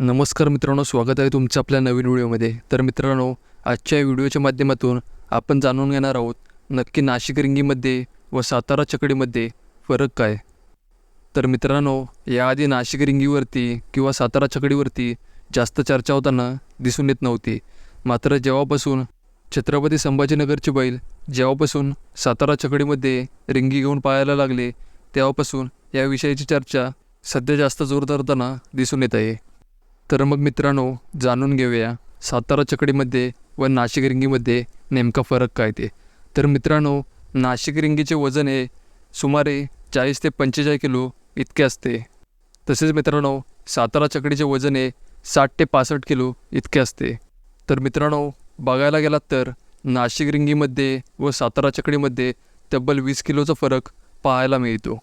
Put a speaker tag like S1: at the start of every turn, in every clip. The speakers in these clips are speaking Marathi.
S1: नमस्कार मित्रांनो स्वागत आहे तुमचं आपल्या नवीन व्हिडिओमध्ये. तर मित्रांनो आजच्या व्हिडिओच्या माध्यमातून आपण जाणून घेणार आहोत नक्की नाशिक रिंगीमध्ये व सातारा चकडीमध्ये फरक काय? तर मित्रांनो याआधी नाशिक रिंगीवरती किंवा सातारा चकडीवरती जास्त चर्चा होताना दिसून येत नव्हती. मात्र जेव्हापासून छत्रपती संभाजीनगरचे बैल जेव्हापासून सातारा चकडीमध्ये रिंगी घेऊन पाहायला लागले तेव्हापासून या विषयाची चर्चा सध्या जास्त जोर धरताना दिसून येत आहे. तर मग मित्रांनो जाणून घेऊया. सातारा चकडीमध्ये व नाशिक रिंगीमध्ये नेमका फरक काय ते? तर मित्रांनो नाशिक रिंगीचे वजन हे सुमारे चाळीस ते पंचेचाळीस किलो इतके असते. तसेच मित्रांनो सातारा चकडीचे वजन हे साठ ते पासष्ट किलो इतके असते. तर मित्रांनो बघायला गेलात तर नाशिक रिंगीमध्ये व सातारा चकडीमध्ये तब्बल वीस किलोचा फरक पाहायला मिळतो.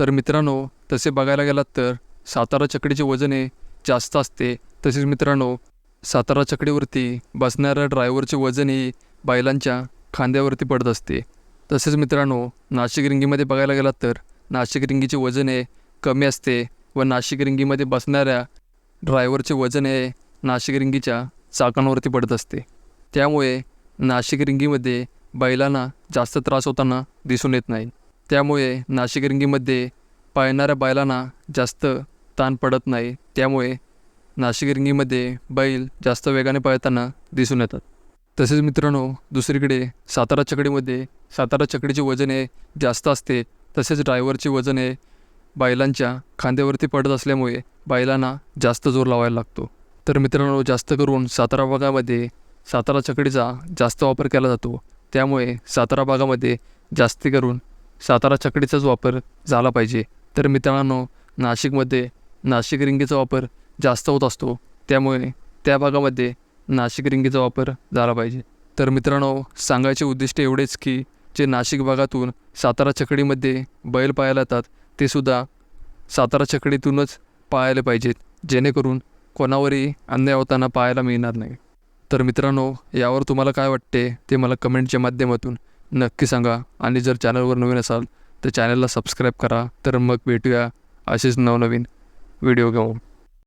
S1: तर मित्रांनो तसे बघायला गेलात तर सातारा चकडीचे वजन हे जास्त असते. तसेच मित्रांनो सातारा चकडीवरती बसणाऱ्या ड्रायव्हरचे वजनही बैलांच्या खांद्यावरती पडत असते. तसेच मित्रांनो नाशिक रिंगीमध्ये बघायला गेलात तर नाशिक रिंगीचे वजन हे कमी असते व नाशिक रिंगीमध्ये बसणाऱ्या ड्रायव्हरचे वजन हे नाशिक रिंगीच्या चाकांवरती पडत असते. त्यामुळे नाशिक रिंगीमध्ये बैलांना जास्त त्रास होताना दिसून येत नाही. त्यामुळे नाशिक रिंगीमध्ये पाळणाऱ्या बैलांना जास्त ताण पडत नाही. त्यामुळे नाशिक रिंगीमध्ये बैल जास्त वेगाने पळताना दिसून येतात. तसेच मित्रांनो दुसरीकडे सातारा चकडीमध्ये सातारा चकडीचे वजन हे जास्त असते तसेच ड्रायव्हरचे वजन हे बैलांच्या खांद्यावरती पडत असल्यामुळे बैलांना जास्त जोर लावायला लागतो. तर मित्रांनो जास्त करून सातारा भागामध्ये सातारा चकडीचा जास्त वापर केला जातो. त्यामुळे सातारा भागामध्ये जास्ती करून सातारा चकडीचाच वापर झाला पाहिजे. तर मित्रांनो नाशिकमध्ये नाशिक रिंगीचा वापर जास्त होत असतो. त्यामुळे त्या भागामध्ये नाशिक रिंगीचा वापर झाला पाहिजे. तर मित्रांनो सांगायचे उद्दिष्ट एवढेच की जे नाशिक भागातून सातारा छकडीमध्ये बैल पाहायला येतात ते सुद्धा सातारा छकडीतूनच पाहायला पाहिजेत. जेणेकरून कोणावरही अन्याय होताना पाहायला मिळणार नाही. तर मित्रांनो यावर तुम्हाला काय वाटते ते मला कमेंटच्या माध्यमातून नक्की सांगा. आणि जर चॅनलवर नवीन असाल तर चॅनलला सबस्क्राईब करा. तर मग भेटूया असेच नवनवीन व्हिडिओ घेऊन.